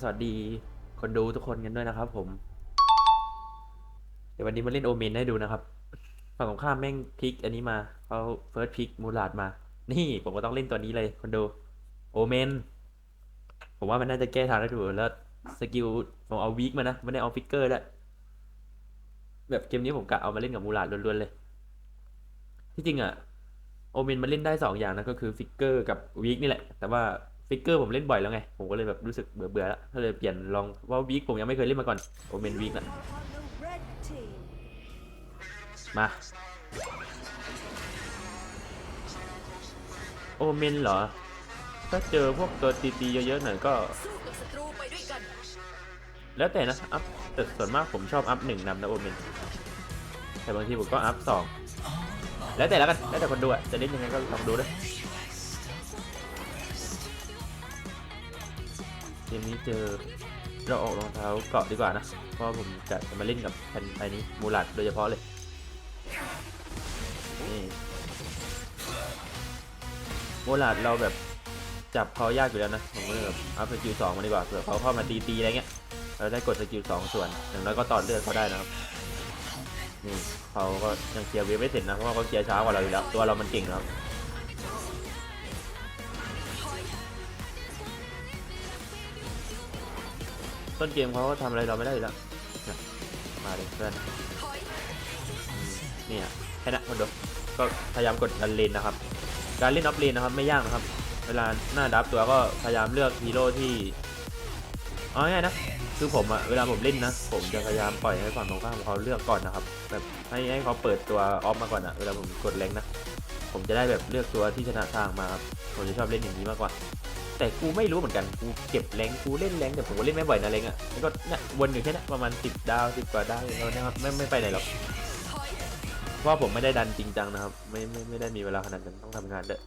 สวัสดีคนดูทุกคนกันด้วยนะครับ ผม เดี๋ยววันนี้มาเล่นโอเมนให้ดูนะครับฝั่งของข้ามแม่งพลิกอันนี้มาเขาเฟิร์สพลิกมูลาดมา นี่ผมก็ต้องเล่นตัวนี้เลยคนดูโอเมนผมว่ามันน่าจะแก้ทางได้ถูกแล้วสกิลผมเอาวีคมานะไม่ได้เอาฟิกเกอร์ด้วแบบเกมนี้ผมกะเอามาเล่นกับมูลาดล้วนๆเลย ที่จริงอะโอเมนมันเล่นได้สองอย่างนะก็คือฟิกเกอร์กับวีคนี่แหละ แต่ว่า ฟิกเกอร์ผมเล่นบ่อยแล้วไง ผมก็เลยแบบรู้สึกเบื่อเบื่อแล้วก็เลยเปลี่ยนลองว่าวีคผมยังไม่เคยเล่นมาก่อนโอเมนวีคนะมาโอเมนเหรอ ถ้าเจอพวกตัวตีๆเยอะๆหน่อยก็ แล้วแต่นะอัพแต่ส่วนมากผมชอบอัพหนึ่งนำนะโอเมน แต่บางทีผมก็อัพสองแล้วแต่แล้วกัน แล้วแต่คนดูอะจะเล่นยังไงก็ลองดูด้วย มนี้เจอเราออกรองเท้าเกาะดีกว่านะ เพราะผมจะจะมาเล่นกับแผ่นไอ้นี้มูลัดโดยเฉพาะเลย นี่มูลัดเราแบบจับเขายากอยู่แล้วนะ ผมก็เลยแบบอัพสกิลสองมาดีกว่าเผื่อเขาเข้ามาตีตีๆอะไรเงี้ย เราได้กดสกิลสองส่วนอย่างน้อยก็ต่อเลือดเขาได้นะครับ นี่เขาก็ยังเคลียร์เวฟไม่เสร็จนะ เพราะว่าเขาเคลียร์ช้ากว่าเราอยู่แล้ว ตัวเรามันเก่งนะครับ ต้นเกมเขาก็ทำอะไรเราไม่ได้อยู่แล้วนะมาเลยเพื่อนอืมเนี่ยแค่นั้นคนเดียวก็พยายามกดดันเลนนะครับ การเล่นออฟเลนนะครับไม่ยากนะครับ เวลาหน้าดับตัวก็พยายามเลือกฮีโร่ที่เอาง่ายๆนะ คือผมอะเวลาผมเล่นนะ ผมจะพยายามปล่อยให้ฝั่งตรงข้ามเขาเลือกก่อนนะครับ แบบให้ให้เขาเปิดตัวออฟมาก่อนอะเวลาผมกดแรงนะ ผมจะได้แบบเลือกตัวที่ชนะทางมาครับ ผมจะชอบเล่นอย่างนี้มากกว่า แต่กูไม่รู้เหมือนกัน กูเก็บแรงกูเล่นแรงแต่ผมก็เล่นไม่บ่อยนะแรงอะแล้วก็เนี่ยวนอยู่แค่นี้ประมาณ 10 ดาว 10 กว่าดาวอย่างเงี้ยนะครับไม่ไม่ไปไหนหรอกเพราะว่าผมไม่ได้ดันจริงจังนะครับ ไม่ไม่ไม่ได้มีเวลาขนาดนั้นต้องทำงานด้วย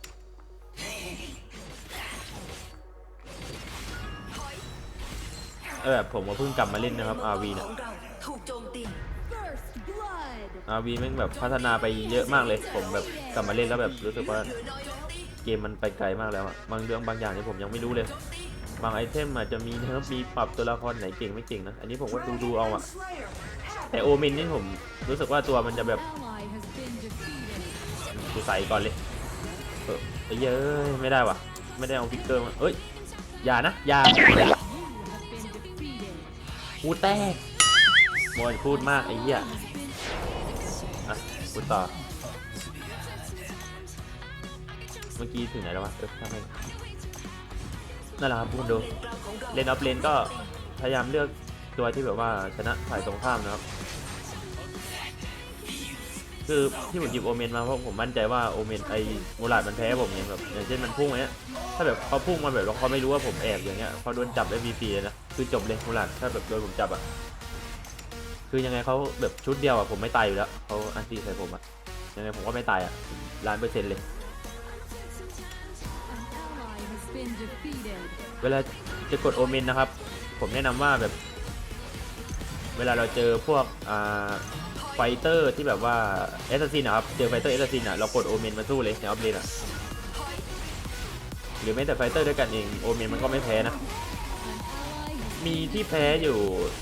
เออแบบผมก็เพิ่งกลับมาเล่นนะครับ RV เนี่ยองเราถูกโจมตี First blood. RV แม่งแบบพัฒนาไปเยอะมากเลย ผมแบบกลับมาเล่นแล้วแบบรู้สึกว่า เกมมันไปไกลมากแล้วอะบางเรื่องบางอย่างที่ยผมยังไม่รู้เลย บางไอเทมอาจจะมีเนิร์ฟมีปรับตัวละครไหนเก่งไม่เก่งนะ อันนี้ผมก็ดูดูเอาอะแต่โอเมนนี่ผมรู้สึกว่าตัวมันจะแบบดูใสก่อนเลยเออเยอ้ยไม่ได้วะไม่ได้เอาฟิกเกอร์มาเอ้ยอย่านะอย่าพูดแตกมวนพูดมากไอ้เหี้ยอะพูดต่อ เมื่อกี้ถึงไหนแล้ววะเออทำไมนั่นแหละครับพูดดูเลนออฟเลนก็พยายามเลือกตัวที่แบบว่าชนะฝ่ายตรงข้ามนะครับ คือที่ผมหยิบโอเมนมาเพราะผมมั่นใจว่าโอเมนไอมูลาดมันแพ้ผมเนี่ยแบบอย่างเช่นมันพุ่งอย่างเงี้ยถ้าแบบเขาพุ่งมาแบบแล้วเขาไม่รู้ว่าผมแอบอย่างเงี้ยเขาโดนจับได้ฟรีๆเลยนะคือจบเลยมูลาดถ้าแบบโดนผมจับอะคือยังไงเขาแบบชุดเดียวอะผมไม่ตายอยู่แล้วเขาอันตีใส่ผมอะยังไงผมก็ไม่ตายอะล้านเปอร์เซ็นต์เลย เวลาจะกดโอเมนนะครับ ผมแนะนำว่าแบบ เวลาเราเจอพวกอ่าไฟเตอร์ที่แบบว่าเอสซินนะครับ เจอไฟเตอร์เอสซินอะเรากดโอเมนมาสู้เลยในออฟเลนอะ หรือแม้แต่ไฟเตอร์ด้วยกันเองโอเมนมันก็ไม่แพ้นะ มีที่แพ้อยู่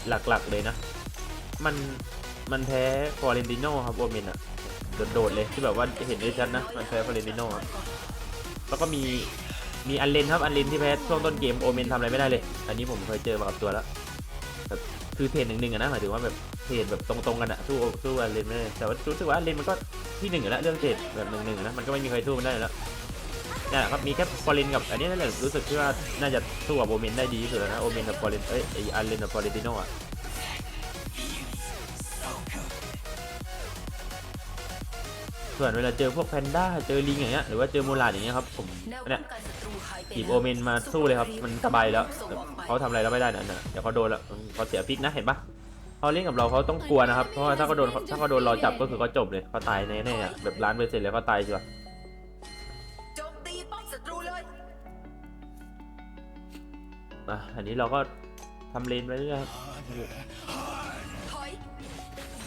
หลักๆเลยนะ มันมันแพ้ฟอร์เรนติโนครับโอเมนอะ โดดๆเลยที่แบบว่าเห็นได้ชัดนะ มันแพ้ฟอร์เรนติโนอะแล้วก็มี มีอันเลนครับอันเลนที่แพ้ช่วงต้นเกมโอเมนทำอะไรไม่ได้เลย อันนี้ผมเคยเจอมากับตัวแล้วแบบคือเทรดหนึ่งๆอะนะหมายถึงว่าแบบเทรดแบบตรงๆกันอะสู้สู้อันเลนไม่ได้แต่ว่ารู้สึกว่าอันเลนมันก็ที่หนึ่งอยู่แล้วเรื่องเทรดแบบหนึ่งๆอะนะมันก็ไม่มีใครสู้มันได้แล้วนี่แหละครับมีแค่ฟอร์เรนกับอันนี้นั่นแหละรู้สึกที่ว่าน่าจะสู้กับโอเมนได้ดีที่สุดแล้วนะโอเมนกับฟอร์เรนเอ้ยออันเลนกับฟอร์เรนติโนอะ ส่วนเวลาเจอพวกแพนด้าเจอลิงอย่างเงี้ยหรือว่าเจอมูลาดอย่างเงี้ยครับผมเนี่ยหยิบโอเมนมาสู้เลยครับ มันสบายแล้วเขาทำอะไรเราไม่ได้นะเดี๋ยวเขาโดนแล้วเขาเสียพิกนะเห็นปะเขาเล่นกับเราเขาต้องกลัวนะครับเพราะว่าถ้าเขาโดนถ้าเขาโดนเราจับก็คือเขาจบเลยเขาตายแน่ๆแบบล้านเปอร์เซ็นต์เลยเขาตายจ้ะอะอันนี้เราก็ทำเลนไปเรื่อยครับถอย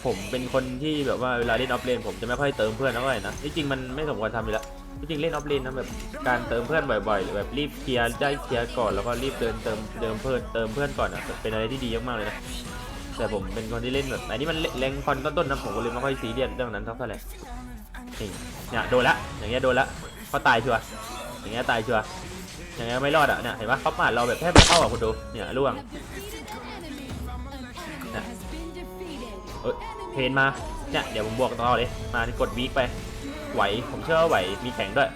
ผมเป็นคนที่แบบว่าเวลาเล่นออฟเลนผมจะไม่ค่อยเติมเพื่อนเท่าไหร่นะที่จริงมันไม่สมควรทำอยู่แล้วจริงเล่นออฟเลนนะแบบการเติมเพื่อนบ่อยๆหรือแบบรีบเคลียร์ได้เคลียร์ก่อนแล้วก็รีบเดินเติมเดิมเพื่อนเติมเพื่อนก่อนอะเป็นอะไรที่ดีมากๆเลยนะแต่ผมเป็นคนที่เล่นแบบอันนี้มันแรงคอนต้นๆนะผมก็เลยไม่ค่อยซีเรียสเรื่องนั้นเท่าไหร่นี่เนี่ยโดนละอย่างเงี้ยโดนละเขาตายชัวร์อย่างเงี้ยตายชัวร์อย่างเงี้ยไม่รอดอะเนี่ยเห็นปะเขาปาดเราแบบแทบไม่เข้าอะคุณดูเนี่ยล่วง เอ้ยเพนมา เนี่ย เดี๋ยวผมบวกต่อเลย มานี่กดวีคไป ไหว ผมเชื่อว่าไหว มีแข่งด้วย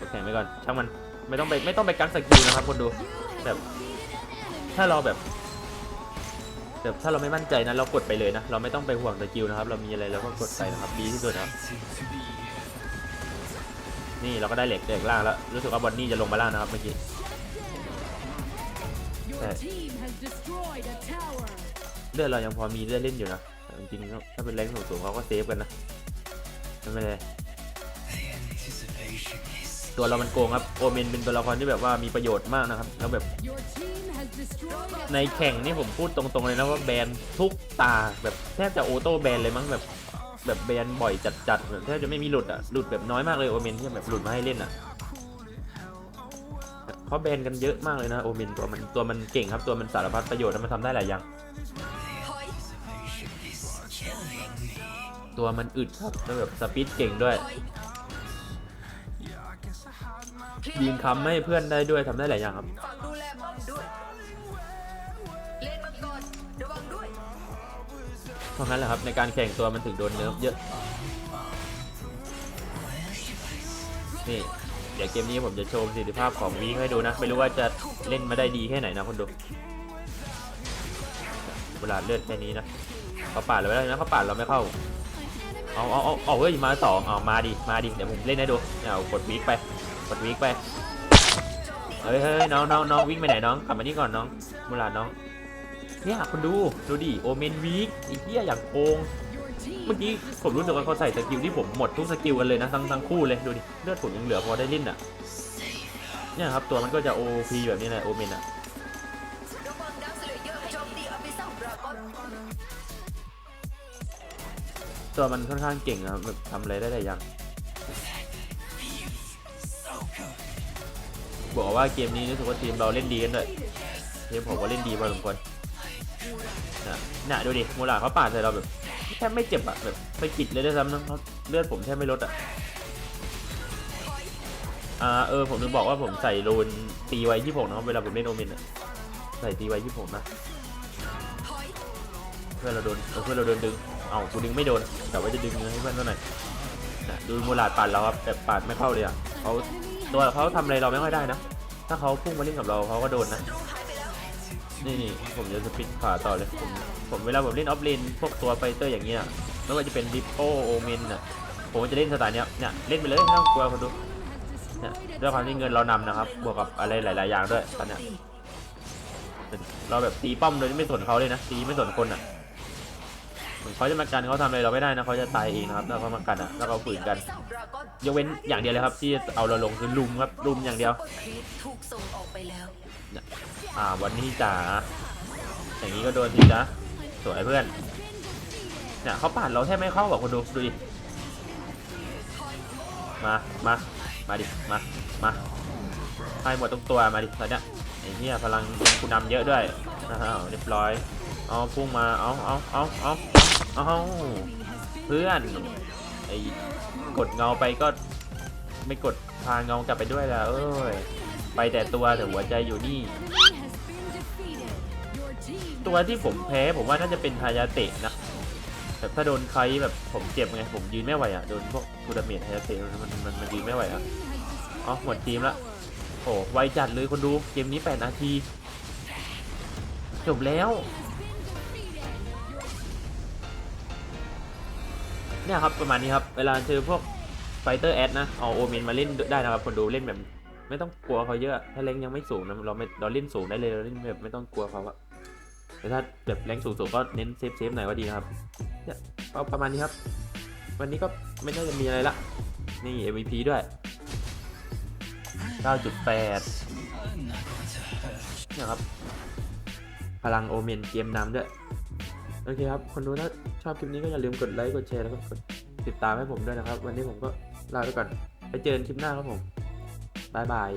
กดแข่งไปก่อน ช่างมัน ไม่ต้องไป ไม่ต้องไปกักสกิลนะครับคนดู You have Yep. defeated an enemy. ถ้าเราแบบแบบถ้าเราไม่มั่นใจนะเรากดไปเลยนะ เราไม่ต้องไปห่วงสกิลนะครับ เรามีอะไรเราก็กดไปนะครับ ดีที่สุดนะครับ นี่เราก็ได้เหล็กเหล็กล่างแล้ว รู้สึกว่าบอนนี่จะลงมาล่างนะครับเมื่อกี้ Your Hey. team has destroyed a tower. เลือดเรายังพอมีเลือดเล่นอยู่นะแต่ จริงๆถ้าเป็นแรงสูงๆเขาก็เซฟกันนะไม่เป็นไรตัวเรามันโกงครับโอเมนเป็นตัวละครที่แบบว่ามีประโยชน์มากนะครับแล้วแบบในแข่งนี่ผมพูดตรงๆเลยนะว่าแบนทุกตาแบบแทบจะโอโต้แบนเลยมั้งแบบแบบแบนบ่อยจัดๆแบบแทบจะไม่มีหลุดอะหลุดแบบน้อยมากเลยโอเมนที่แบบหลุดมาให้เล่นอะเขาแบนกันเยอะมากเลยนะโอเมนตัวมันตัวมันเก่งครับตัวมันสารพัดประโยชน์แล้วมันทำได้หลายอย่าง ตัวมันอึดครับแล้วแบบสปีดเก่งด้วย ยิงคำให้เพื่อนได้ด้วยทำได้หลายอย่างครับดูแลป้อมด้วยเล่นมังกรระวังด้วยเพราะงั้นแหละครับในการแข่งตัวมันถึงโดนเนิร์ฟเยอะนี่เดี๋ยวเกมนี้ผมจะโชว์ประสิทธิภาพของวีให้ดูนะ ไม่รู้ว่าจะเล่นมาได้ดีแค่ไหนนะคนดูเวลาเลือดแค่นี้นะเขาปาดเราไม่ได้นะเขาปาดเราไม่เข้า เอาเอาเอาเอาเฮ้ยมาสองเอามาดิมาดิเดี๋ยวผมเล่นให้ดูเนี่ยเอากดวีคไปกดวีคไปเฮ้ยเฮ้ยน้องน้องน้องวิ่งไปไหนน้องกลับมานี่ก่อนน้องมูลาน้องเนี่ยคุณดูดูดิโอเมนวีคไอ้เหี้ยอย่างโกงเมื่อกี้ผมรู้สึกว่าเขาใส่สกิลที่ผมหมดทุกสกิลกันเลยนะทั้งทั้งคู่เลยดูดิเลือดผมยังเหลือพอได้เล่นอะเนี่ยครับตัวมันก็จะโอพีแบบนี้แหละโอเมนอะ ตัวมันค่อนข้างเก่งนะครับแบบทำอะไรได้หลายอย่างบอกว่าเกมนี้รู้สึกว่าทีมเราเล่นดีกันด้วยทีมผมก็เล่นดีพอสมควรนะนะดูดิมูลาเขาปาดใส่เราแบบแทบไม่เจ็บอะแบบไม่กิดเลยด้วยซ้ำนะเขาเลือดผมแทบไม่ลดอะอ่าเออผมจะบอกว่าผมใส่รูนตีไว้ที่ผมนะครับเวลาผมเล่นโอเมนอะใส่ตีไว้ที่ผมนะ เพื่อนเราโดนเออเพื่อนเราโดนดึง เอากูดึงไม่โดนแต่ว่าจะดึงให้เพื่อนเท่าไหร่นะดูมูลาดปัดเราครับแต่ปัดไม่เข้าเลยอะเขาตัวเขาทำอะไรเราไม่ค่อยได้นะ ถ้าเขาพุ่งมาเล่นกับเราเขาก็โดนนะนี่นี่ผมจะสปิดขาต่อเลยผมผมเวลาผมเล่นออฟเลนพวกตัวไฟเตอร์อย่างเงี้ยไม่ว่าจะเป็นดิปโอโอเมนอะผมจะเล่นสไตล์เนี้ยเนี่ยเล่นไปเลยไม่ต้องกลัวคนดูเนี่ยด้วยความที่เงินเรานำนะครับ บวกกับอะไรหลาย ๆ อย่างด้วยตอนเนี้ยเราแบบตีป้อมโดยที่ไม่สนเขาเลยนะตีไม่สนคนอะ เหมือนเขาจะมากันเขาทำอะไรเราไม่ได้นะเขาจะตายเองนะครับแล้วเขามากันอะแล้วเขาฝืนกันยกเว้นอย่างเดียวเลยครับ ที่เอาเราลงคือลุมครับลุมอย่างเดียวอ่าวันนี้จ๋าอย่างนี้ก็โดนสิจ๊ะสวยเพื่อนเนี่ยเขาปาดเราแทบไม่เข้าบอกคนดูดูดิมามามาดิมามาให้หมดทุกตัวมาดิตอนเนี้ยไอ้เหี้ยพลังกูนำเยอะด้วยนะฮะเรียบร้อยเอาพุ่งมาเอาเอาเอาเอา อาเอาเพื่อนไอ้กดเงาไปก็ไม่กดพาเงากลับไปด้วยละเอ้ยไปแต่ตัวแต่หัวใจอยู่นี่ ตัวที่ผมแพ้ผมว่าน่าจะเป็นทายาเตะนะแบบถ้าโดนใครแบบผมเจ็บไงผมยืนไม่ไหวอะโดนพวกทูดาเมจทายาเตะมันมันมันยืนไม่ไหวอะอ๋อหมดทีมละโอ้ไวจัดเลยคนดูเกมนี้8นาทีจบแล้ว เนี่ยครับประมาณนี้ครับ เวลาเจอพวกไฟเตอร์แอดนะเอาโอเมนมาเล่นได้นะครับคนดูเล่นแบบ ไม่ต้องกลัวเขาเยอะ ถ้าแรงยังไม่สูงนะเราไม่เราเล่นสูงได้เลยเราเล่นแบบไม่ต้องกลัวเขาอะแต่ถ้าแบบแรงสูงๆก็เน้นเซฟเซฟหน่อยก็ดีนะครับเนี่ยก็ประมาณนี้ครับ วันนี้ก็ไม่น่าจะมีอะไรละ นี่ MVP ด้วย 9.8 เนี่ยครับ พลังโอเมนเกมนำด้วย โอเคครับ คนดูถ้าชอบคลิปนี้ก็อย่าลืมกดไลค์กดแชร์แล้วก็กดติดตามให้ผมด้วยนะครับ วันนี้ผมก็ลาไปก่อนไปเจอกันคลิปหน้าครับผมบายบาย